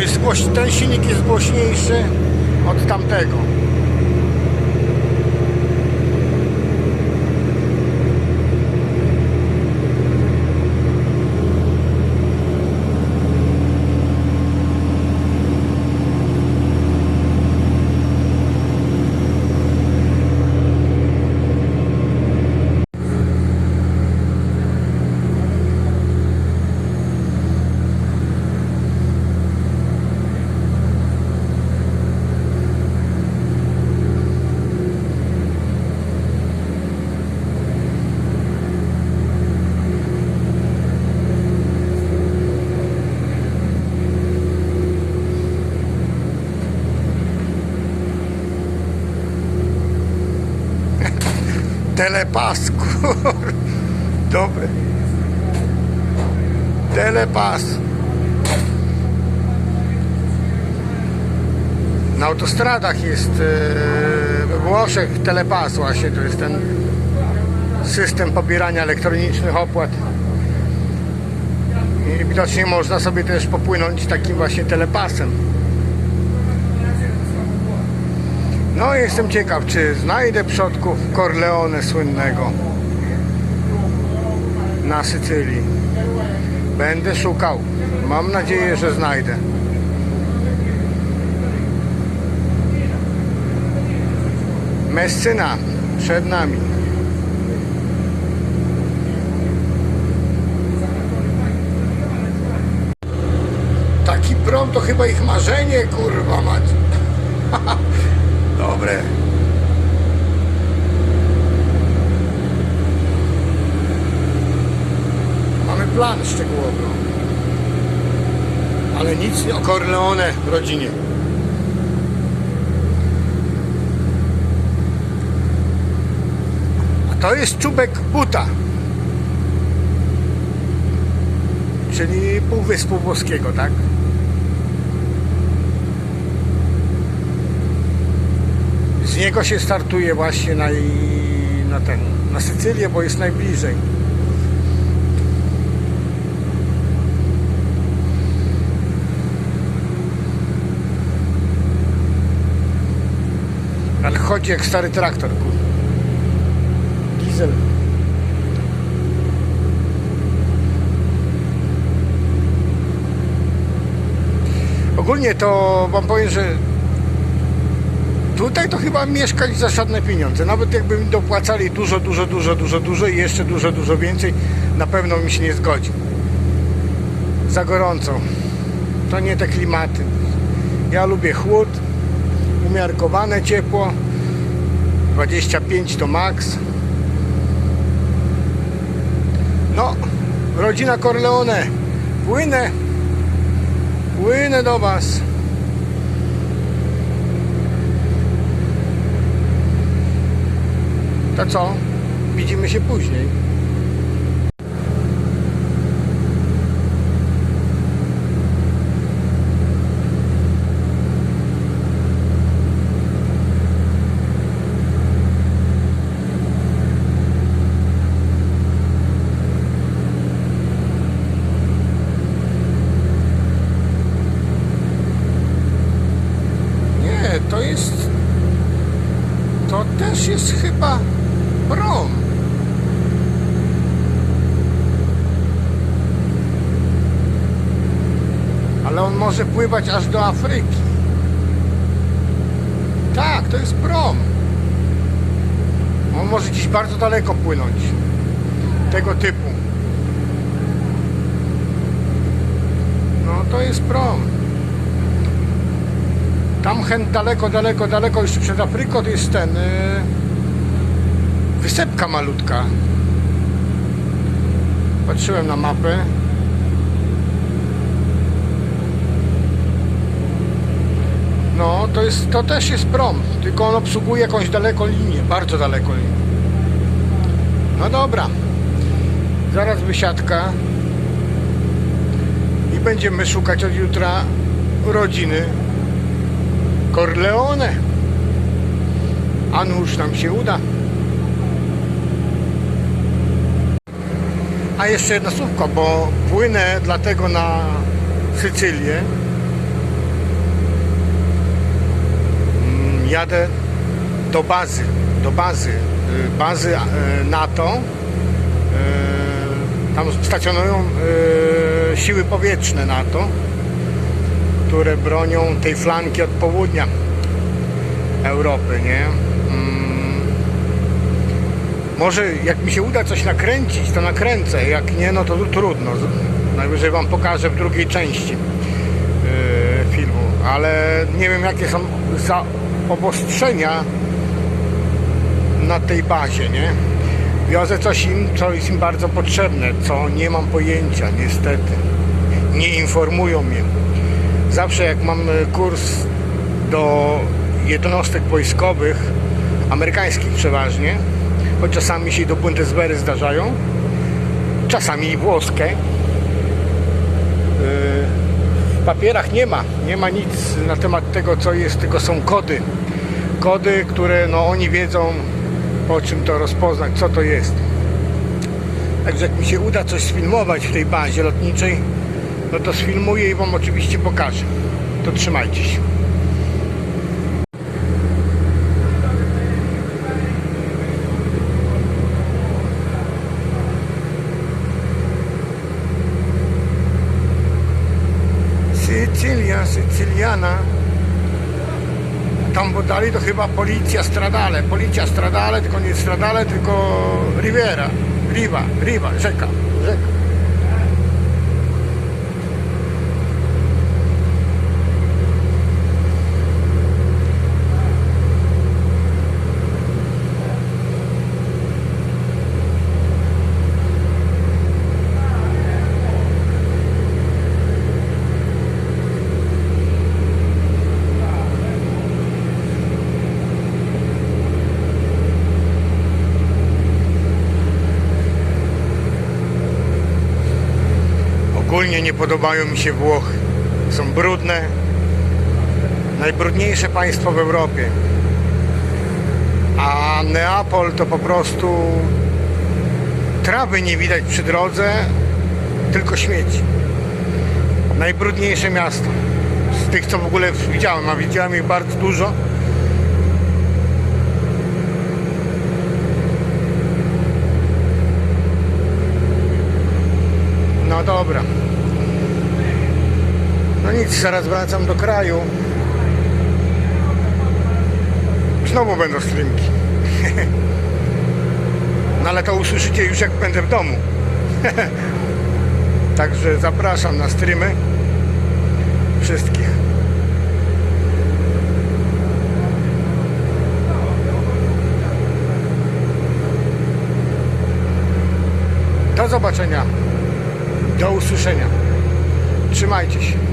jest głoś... ten silnik jest głośniejszy od tamtego. Telepas, kur... Dobry. Telepas. Na autostradach jest e, we Włoszech telepas właśnie, to jest ten system pobierania elektronicznych opłat. I widocznie można sobie też popłynąć takim właśnie telepasem. No jestem ciekaw, czy znajdę przodków Corleone słynnego na Sycylii. Będę szukał. Mam nadzieję, że znajdę. Messina przed nami. Taki prom to chyba ich marzenie, kurwa mać. Dobre. Mamy plan szczegółowy. Ale nic nie o Corleone w rodzinie. A to jest czubek buta. Czyli Półwyspu Włoskiego, tak? Z niego się startuje właśnie na, na ten, na Sycylię, bo jest najbliżej. Ale chodzi jak stary traktor. Diesel. Ogólnie to wam powiem, że Tutaj to chyba mieszkać za żadne pieniądze. Nawet jakby mi dopłacali dużo, dużo, dużo, dużo, dużo i jeszcze dużo, dużo więcej, na pewno mi się nie zgodzi. Za gorąco. To nie te klimaty. Ja lubię chłód, umiarkowane ciepło. 25 to maks. No, rodzina Corleone. Płynę. Płynę do Was. To co? Widzimy się później. Nie, to jest to też jest chyba prom. Ale on może pływać aż do Afryki. Tak, to jest prom. On może gdzieś bardzo daleko płynąć. Tego typu. No to jest prom. Tam chęt daleko, daleko, daleko już przed Afryką to jest ten. Yy, wysepka malutka. Patrzyłem na mapę. No, to jest, to też jest prom, tylko on obsługuje jakąś daleką linię, bardzo daleką linię. No dobra. Zaraz wysiadka. I będziemy szukać od jutra rodziny Corleone. A nuż nam się uda. A jeszcze jedno słówko, bo płynę dlatego na Sycylię. Mm, Jadę do bazy, do bazy, y, bazy e, NATO. E, Tam stacjonują siły powietrzne NATO, które bronią tej flanki od południa Europy, nie? Może jak mi się uda coś nakręcić, to nakręcę. Jak nie, no to trudno. Najwyżej Wam pokażę w drugiej części yy, filmu. Ale nie wiem jakie są za obostrzenia na tej bazie, nie? Wiozę coś im, co jest im bardzo potrzebne, co nie mam pojęcia, niestety. Nie informują mnie. Zawsze jak mam e, kurs do jednostek wojskowych, amerykańskich przeważnie, choć czasami się do Bundeswehry zdarzają, czasami i włoskie. Yy, W papierach nie ma, nie ma nic na temat tego, co jest, tylko są kody. Kody, które no, oni wiedzą, po czym to rozpoznać, co to jest. Także jak mi się uda coś sfilmować w tej bazie lotniczej, no to sfilmuję i Wam oczywiście pokażę. To trzymajcie się. Dalej to chyba policja stradale. Policja stradale, tylko nie stradale, tylko Riviera. Riva, Riva, rzeka, rzeka. Ogólnie nie podobają mi się Włochy. Są brudne. Najbrudniejsze państwo w Europie. A Neapol to po prostu trawy nie widać przy drodze, tylko śmieci. Najbrudniejsze miasto. Z tych, co w ogóle widziałem, a widziałem ich bardzo dużo. No dobra. Nic, zaraz wracam do kraju. Znowu będą streamki. No ale to usłyszycie już jak będę w domu. Także zapraszam na streamy wszystkich. Do zobaczenia. Do usłyszenia. Trzymajcie się.